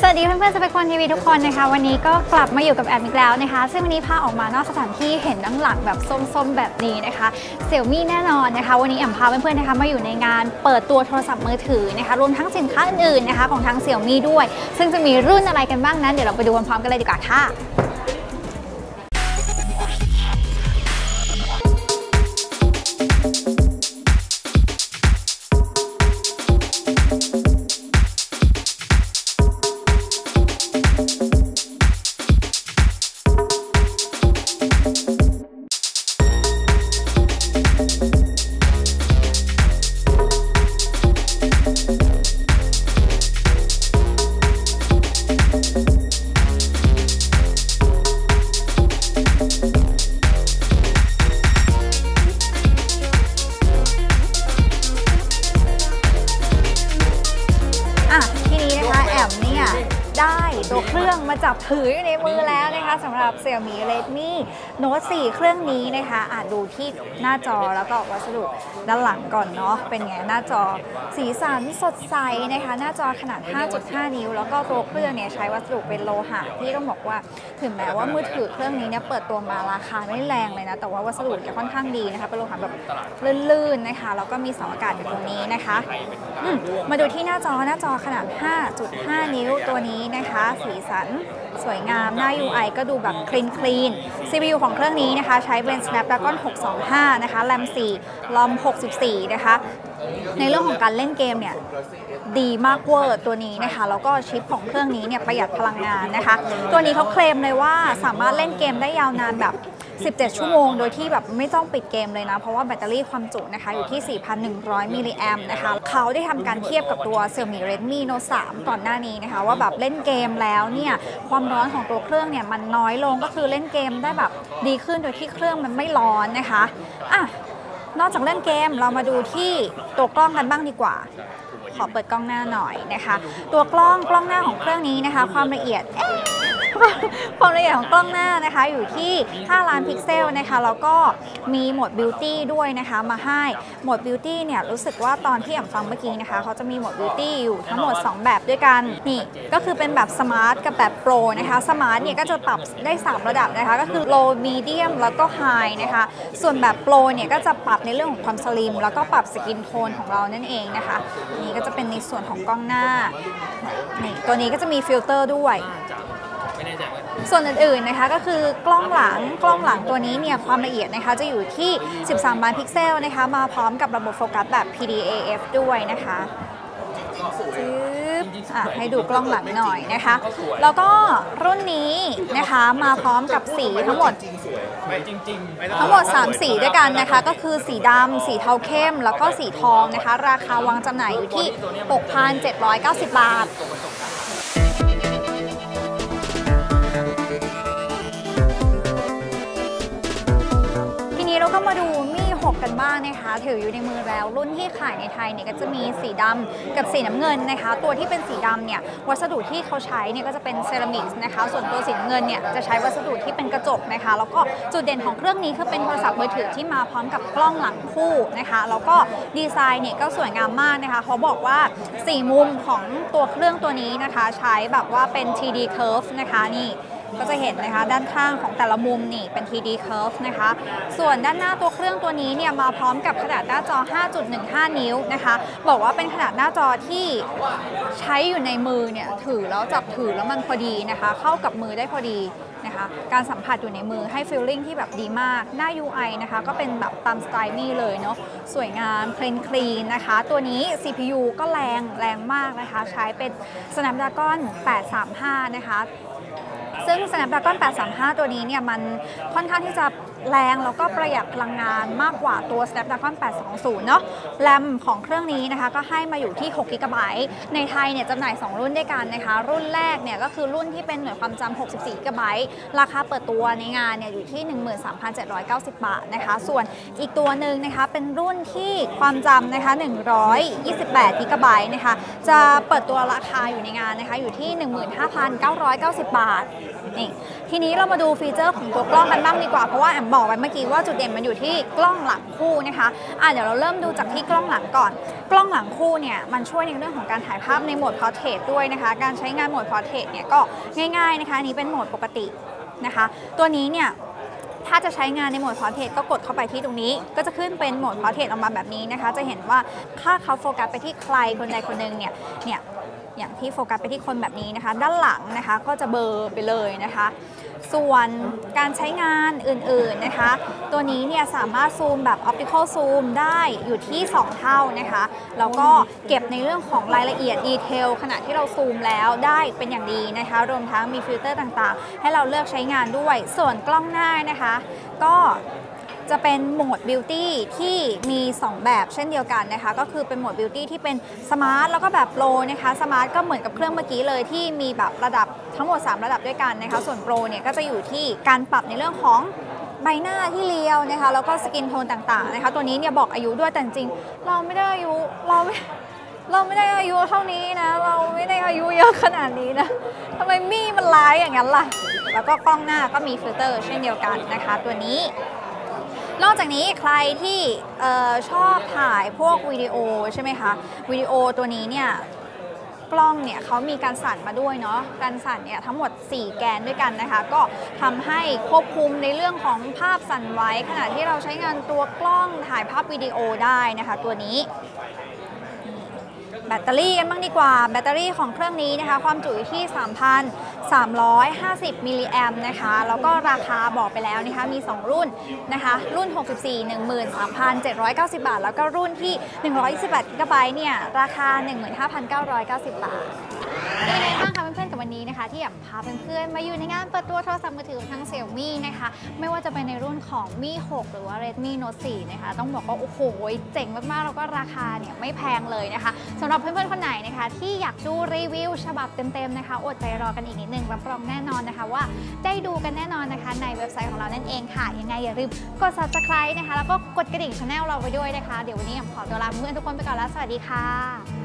สวัสดีเพื่อนๆสเปคคนทีวีทุกคนนะคะ วันนี้ก็กลับมาอยู่กับแอมอีกแล้วนะคะ ซึ่งวันนี้พาออกมานอกสถานที่เห็นด้านหลังแบบส้มๆแบบนี้นะคะเซี่ยมี่แน่นอนนะคะ วันนี้แอมพาเพื่อนๆนะคะมาอยู่ในงานเปิดตัวโทรศัพท์มือถือนะคะรวมทั้งสินค้าอื่นๆนะคะของทางเซี่ยมี่ด้วย ซึ่งจะมีรุ่นอะไรกันบ้างนั้นเดี๋ยวเราไปดูพร้อมๆกันเลยดีกว่าค่ะ ตัวเครื่องมาจับถืออยู่ในมือแล้วนะคะสำหรับ Xiaomi Redmi Note 4 เครื่องนี้นะคะอะดูที่หน้าจอแล้วก็วัสดุด้านหลังก่อนเนาะเป็นไงหน้าจอสีสันสดใสนะคะ หน้าจอขนาด 5.5 นิ้ว แล้วก็ตัวเครื่องเนี่ยใช้วัสดุเป็นโลหะที่ต้องบอกว่าถึงแม้ว่ามือถือเครื่องนี้เนี่ยเปิดตัวมาราคาไม่แรงเลยนะแต่ว่าวัสดุเนี่ยค่อนข้างดีนะคะเป็นโลหะแบบลื่นๆนะคะแล้วก็มีเสาอากาศอยู่ตรงนี้นะคะมมาดูที่หน้าจอหน้าจอขนาด 5.5 นิ้วตัวนี้นะคะสีสัน สวยงาม หน้า UI ก็ดูแบบคลีนคลีน CPU ของเครื่องนี้นะคะ ใช้เป็น Snapdragon 625 นะคะ RAM 4 ROM 64 นะคะ ในเรื่องของการเล่นเกมเนี่ยดีมากเวอร์ตัวนี้นะคะ แล้วก็ชิปของเครื่องนี้เนี่ยประหยัดพลังงานนะคะ ตัวนี้เขาเคลมเลยว่าสามารถเล่นเกมได้ยาวนานแบบ 17 ชั่วโมง โดยที่แบบไม่ต้องปิดเกมเลยนะ เพราะว่าแบตเตอรี่ความจุนะคะอยู่ที่ 4,100 มิลลิแอมนะคะ เขาได้ทำการเทียบกับตัว Xiaomi Redmi Note 3 ก่อนหน้านี้นะคะ ว่าแบบเล่นเกมแล้วเนี่ย ความร้อนของตัวเครื่องเนี่ยมันน้อยลงก็คือเล่นเกมได้แบบดีขึ้นโดยที่เครื่องมันไม่ร้อนนะคะอะนอกจากเล่นเกมเรามาดูที่ตัวกล้องกันบ้างดีกว่า ขอเปิดกล้องหน้าหน่อยนะคะ ตัวกล้องกล้องหน้าของเครื่องนี้นะคะ ความละเอียดเความละเอียดของกล้องหน้านะคะอยู่ที่ 5 ล้านพิกเซลนะคะแล้วก็มีโหมดบิวตี้ด้วยนะคะมาให้โหมดบิวตี้เนี่ยรู้สึกว่าตอนที่อ่ำฟังเมื่อกี้นะคะเขาจะมีโหมดบิวตี้อยู่ทั้งหมด 2 แบบด้วยกันนี่ก็คือเป็นแบบสมาร์ทกับแบบโปรนะคะสมาร์ทเนี่ยก็จะปรับได้ 3 ระดับนะคะก็คือ low medium แล้วก็ high นะคะส่วนแบบโปรเนี่ยก็จะปรับในเรื่องของความสลิม แล้วก็ปรับสกินโทนของเรานั่นเองนะคะนี่ก็จะเป็นในส่วนของกล้องหน้านี่ตัวนี้ก็จะมีฟิลเตอร์ด้วย ส่วนอื่นๆนะคะก็คือกล้องหลังกล้องหลังตัวนี้เนี่ยความละเอียดนะคะจะอยู่ที่ 13 ล้านพิกเซลนะคะมาพร้อมกับระบบโฟกัสแบบ PDAF ด้วยนะคะจึ๊บอะให้ดูกล้องหลังหน่อยนะคะ แล้วก็รุ่นนี้นะคะมาพร้อมกับสีทั้งหมดทั้งหมด 3 สีด้วยกันนะคะ ก็คือสีดำสีเทาเข้ม แล้วก็สีทองนะคะ ราคาวางจำหน่ายอยู่ที่ 6,790 บาท เราก็มาดูมี่6กันบ้างนะคะ ถืออยู่ในมือแล้ว รุ่นที่ขายในไทยเนี่ยก็จะมีสีดำกับสีน้ำเงินนะคะ ตัวที่เป็นสีดำเนี่ยวัสดุที่เขาใช้เนี่ยก็จะเป็นเซรามิกนะคะ ส่วนตัวสีเงินเนี่ยจะใช้วัสดุที่เป็นกระจกนะคะ แล้วก็จุดเด่นของเครื่องนี้คือเป็นโทรศัพท์มือถือที่มาพร้อมกับกล้องหลังคู่นะคะ แล้วก็ดีไซน์เนี่ยก็สวยงามมากนะคะ เขาบอกว่า4มุมของตัวเครื่องตัวนี้นะคะ ใช้แบบว่าเป็น 3D curve นะคะนี่ ก็จะเห็นนะคะด้านข้างของแต่ละมุมนี่เป็น 3D curve นะคะ ส่วนด้านหน้าตัวเครื่องตัวนี้เนี่ยมาพร้อมกับขนาดหน้าจอ 5.15 นิ้วนะคะ บอกว่าเป็นขนาดหน้าจอที่ใช้อยู่ในมือเนี่ยถือแล้วจับถือแล้วมันพอดีนะคะ เข้ากับมือได้พอดีนะคะการสัมผัสอยู่ในมือให้ฟีลลิ่งที่แบบดีมาก หน้า UI นะคะก็เป็นแบบตามสไตล์นี่เลยเนาะสวยงามคลีนคลีนนะคะ ตัวนี้ CPU ก็แรงแรงมากนะคะ ใช้เป็น Snapdragon 835 นะคะ ซึ่ง Snapdragon 835 ตัวนี้เนี่ยมันค่อนข้างที่จะแรงแล้วก็ประหยัดพลังงานมากกว่าตัว Snapdragon 820 เนาะแรมของเครื่องนี้นะคะก็ให้มาอยู่ที่ 6 g b ในไทยเนี่ยจำหน่าย 2 รุ่นด้วยกันนะคะ รุ่นแรกเนี่ยก็คือรุ่นที่เป็นหน่วยความจำ64 g b ราคาเปิดตัวในงานเนี่ยอยู่ที่ 13,790 บาทนะคะ ส่วนอีกตัวหนึ่งนะคะเป็นรุ่นที่ความจำนะคะ128 g b นะคะจะเปิดตัวราคาอยู่ในงานนะคะอยู่ที่ 15,990 บาทนี่ทีนี้เรามาดูฟีเจอร์ของตัวกล้องกันบ้างดีกว่า เพราะว่าแอมบอกไปเมื่อกี้ว่าจุดเด่นมันอยู่ที่กล้องหลังคู่นะคะอะเดี๋ยวเราเริ่มดูจากที่กล้องหลังก่อน กล้องหลังคู่เนี่ยมันช่วยในเรื่องของการถ่ายภาพในโหมด Portrait ด้วยนะคะ การใช้งานโหมด Portrait เนี่ยก็ง่ายๆนะคะนี้เป็นโหมดปกตินะคะ ตัวนี้เนี่ยถ้าจะใช้งานในโหมด Portrait ก็กดเข้าไปที่ตรงนี้ ก็จะขึ้นเป็นโหมด Portrait ออกมาแบบนี้นะคะ จะเห็นว่าถ้าเขาโฟกัสไปที่ใครคนใดคนหนึ่งเนี่ยเนี่ย อย่างที่โฟกัสไปที่คนแบบนี้นะคะ ด้านหลังนะคะก็จะเบลอไปเลยนะคะ ส่วนการใช้งานอื่นๆนะคะ ตัวนี้เนี่ยสามารถซูมแบบ optical zoom ได้อยู่ที่ 2 เท่านะคะ แล้วก็เก็บในเรื่องของรายละเอียดดีเทลขณะที่เราซูมแล้วได้เป็นอย่างดีนะคะ รวมทั้งมีฟิลเตอร์ต่างๆ ให้เราเลือกใช้งานด้วย ส่วนกล้องหน้านะคะ ก็ จะเป็นโหมด Beauty ที่มี 2 แบบเช่นเดียวกันนะคะ ก็คือเป็นโหมด Beauty ที่เป็นสมาร์ทแล้วก็แบบโปรนะคะสมาร์ทก็เหมือนกับเครื่องเมื่อกี้เลยที่มีแบบระดับทั้งหมด 3 ระดับด้วยกันนะคะ ส่วนโปรเนี่ยก็จะอยู่ที่การปรับในเรื่องของใบหน้าที่เรียวนะคะ แล้วก็สกินโทนต่างๆนะคะ ตัวนี้เนี่ยบอกอายุด้วยแต่จริงเราไม่ได้อายุเราไม่เราไม่ได้อายุเท่านี้นะ เราไม่ได้อายุเยอะขนาดนี้นะทำไมมี่มันร้ายอย่างนั้นล่ะ แล้วก็กล้องหน้าก็มีฟิลเตอร์เช่นเดียวกันนะคะ ตัวนี้ นอกจากนี้ใครที่ชอบถ่ายพวกวิดีโอใช่ไหมคะวิดีโอตัวนี้เนี่ยกล้องเนี่ยเขามีการสั่นมาด้วยเนาะการสั่นเนี่ยทั้งหมด 4 แกนด้วยกันนะคะ ก็ทำให้ควบคุมในเรื่องของภาพสั่นไหวขณะที่เราใช้งานตัวกล้องถ่ายภาพวิดีโอได้นะคะ ตัวนี้ แบตเตอรี่กันบ้างดีกว่า แบตเตอรี่ของเครื่องนี้นะคะ ความจุอยู่ที่ 3,350มิลลิแอมนะคะ แล้วก็ราคาบอกไปแล้วนะคะ มี 2 รุ่นนะคะ รุ่น 64 13,790 บาท แล้วก็รุ่นที่ 128กิกะไบต์เนี่ย ราคา 15,990 บาทเป็นไงบ้างคะเพื่อน นะคะ ที่อยากพาเพื่อนๆมาอยู่ในงานเปิดตัวโทรศัพท์มือถือของทาง Xiaomi นะคะ ไม่ว่าจะเป็นในรุ่นของ Mi 6หรือว่า Redmi Note 4นะคะ ต้องบอกว่าโอ้โหเจ๋งมากๆ แล้วก็ราคาเนี่ยไม่แพงเลยนะคะสำหรับเพื่อนๆคนไหนนะคะ ที่อยากดูรีวิวฉบับเต็มๆนะคะอดใจรอกันอีกนิดนึงรับรองแน่นอนนะคะว่าได้ดูกันแน่นอนนะคะ ในเว็บไซต์ของเรานั่นเองค่ะยังไงอย่าลืมกด subscribe นะคะ แล้วก็กดกระดิ่งช anel เราไว้ด้วยนะคะ เดี๋ยววันนี้ผมขอตัวลาเพื่อนทุกคนไปก่อนแล้วสวัสดีค่ะ